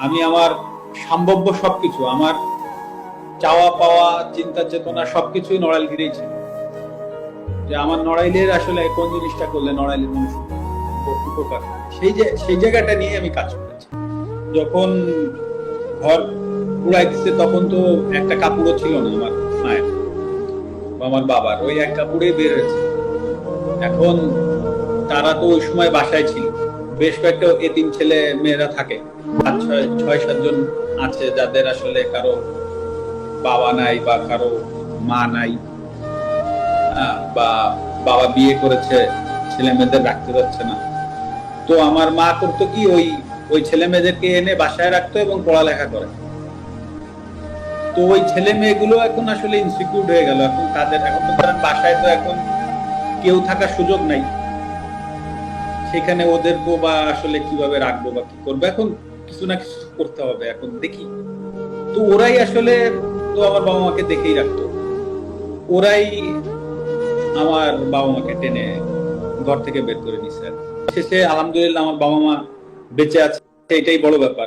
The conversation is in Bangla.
আমি আমার সম্ভাব্য সবকিছু, আমার চাওয়া পাওয়া, চিন্তা চেতনা সবকিছুই নড়াইলগিরেই ছিল। যে আমার নড়াইলের আসলে কোন জিনিসটা করলে নড়াইলের মানুষ উপ- উপকার সেই যে, সেই জায়গাটা নিয়ে আমি কাজ করেছি। যখন ঘর পুরাইতেছে তখন তো একটা কাপড়ও ছিল না আমার মায়ের, বা আমার বাবার। ওই এক কাপড়ে বের হয়েছে। এখন তারা তো ওই সময় বাসায় ছিল। বেশ কয়েকটা এতিম ছেলে মেয়েরা থাকে। পাঁচ, ছয় ছয় সাতজন আছে যাদের আসলে কারও বাবা নাই বা কারও মা নাই বা বাবা বিয়ে করেছে, ছেলে মেয়েদের রাখতে পারছে না। তো আমার মা করতো কি, ওই ওই ছেলে মেয়েদেরকে এনে বাসায় রাখতো এবং পড়ালেখা করে। তো ওই ছেলে মেয়েগুলো এখন আসলে ইনসিকিউর হয়ে গেল। এখন তাদের, এখন তো বাসায় তো এখন কেউ থাকার সুযোগ নাই। সেখানে ওদেরকে বা আসলে কীভাবে রাখব বা কি করব? এখন কিছু না কিছু করতে হবে, এখন দেখি। তো ওরাই আসলে, তো আমার বাবা মাকে দেখেই রাখতো। ওরাই আমার বাবা মাকে টেনে ঘর থেকে বের করে নিছে। শেষে আলহামদুলিল্লাহ আমার বাবা মা বেঁচে আছে, এটাই বড় ব্যাপার।